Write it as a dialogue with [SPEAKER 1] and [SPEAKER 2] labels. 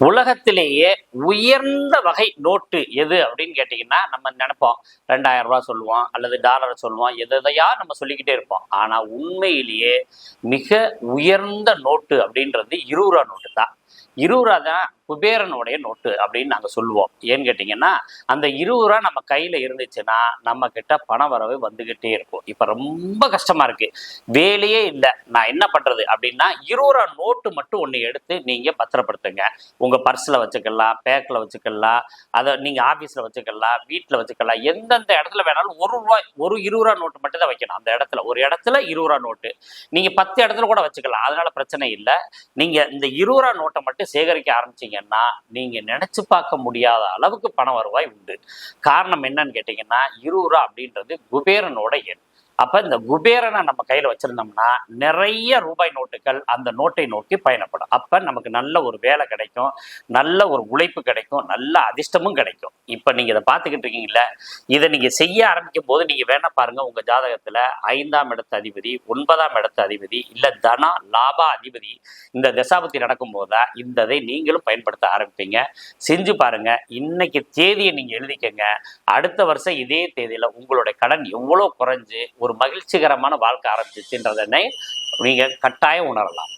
[SPEAKER 1] உலகத்திலேயே உயர்ந்த வகை நோட்டு எது அப்படின்னு கேட்டிங்கன்னா நம்ம நினைப்போம் ரெண்டாயிரம் ரூபா சொல்லுவோம் அல்லது டாலரை சொல்லுவோம் எது எதையா நம்ம சொல்லிக்கிட்டே இருப்போம். ஆனால் உண்மையிலேயே மிக உயர்ந்த நோட்டு அப்படின்றது இருபது ரூபா நோட்டு தான். இருபது ரூபா தான் குபேரனுடைய நோட்டு அப்படின்னு நாங்கள் சொல்லுவோம். ஏன்னு கேட்டிங்கன்னா அந்த இருபது ரூபா நம்ம கையில் இருந்துச்சுன்னா நம்ம கிட்ட பண வரவு வந்துக்கிட்டே இருக்கும். இப்போ ரொம்ப கஷ்டமாக இருக்குது வேலையே இல்லை. நான் என்ன பண்ணுறது அப்படின்னா இருபது ரூபா நோட்டு மட்டும் ஒன்று எடுத்து நீங்கள் பத்திரப்படுத்துங்க. உங்கள் பர்ஸில் வச்சுக்கலாம் பேக்கில் வச்சுக்கலாம் அதை நீங்கள் ஆஃபீஸில் வச்சுக்கலாம் வீட்டில் வச்சுக்கலாம் எந்தெந்த இடத்துல வேணாலும் ஒரு ரூபாய் ஒரு இருபது ரூபா நோட்டு மட்டும் தான் வைக்கணும் அந்த இடத்துல. ஒரு இடத்துல இருபது ரூபா நோட்டு. நீங்கள் பத்து இடத்துல கூட வச்சுக்கலாம். அதனால பிரச்சனை இல்லை. நீங்கள் இந்த இருபது ரூபா நோட்டை மட்டும் சேகரிக்க பார்த்தீங்கன்னா நீங்கள் நினச்சி பார்க்க முடியாத அளவுக்கு பண வருவாய் உண்டு. காரணம் என்னன்னு கேட்டிங்கன்னா இருபது ரூபா அப்படின்றது குபேரனோட எண் அப்ப இந்த குபேரனை நம்ம கையில வச்சிருந்தோம்னா நிறைய ரூபாய் நோட்டுகள் அந்த நோட்டை நோக்கி பயணப்படும். அப்ப நமக்கு நல்ல ஒரு வேலை கிடைக்கும் நல்ல ஒரு உழைப்பு கிடைக்கும் நல்ல அதிர்ஷ்டமும் கிடைக்கும். இப்ப நீங்க இதை பார்த்துக்கிட்டு இருக்கீங்களா இதை நீங்க செய்ய ஆரம்பிக்கும் போது நீங்க வேணா பாருங்க உங்க ஜாதகத்துல ஐந்தாம் இடத்து அதிபதி ஒன்பதாம் இடத்து அதிபதி இல்ல தனா லாபா அதிபதி இந்த தசாபத்தி நடக்கும்போது போதுதான் இந்த இதை நீங்களும் பயன்படுத்த ஆரம்பிப்பீங்க. செஞ்சு பாருங்க இன்னைக்கு தேதியை நீங்க எழுதிக்கங்க. அடுத்த வருஷம் இதே தேதியில உங்களுடைய கடன் எவ்வளவு குறைஞ்சு ஒரு மகிழ்ச்சிகரமான வாழ்க்கை ஆரம்பிச்சிச்சுன்றதனை நீங்கள் கட்டாயம் உணரலாம்.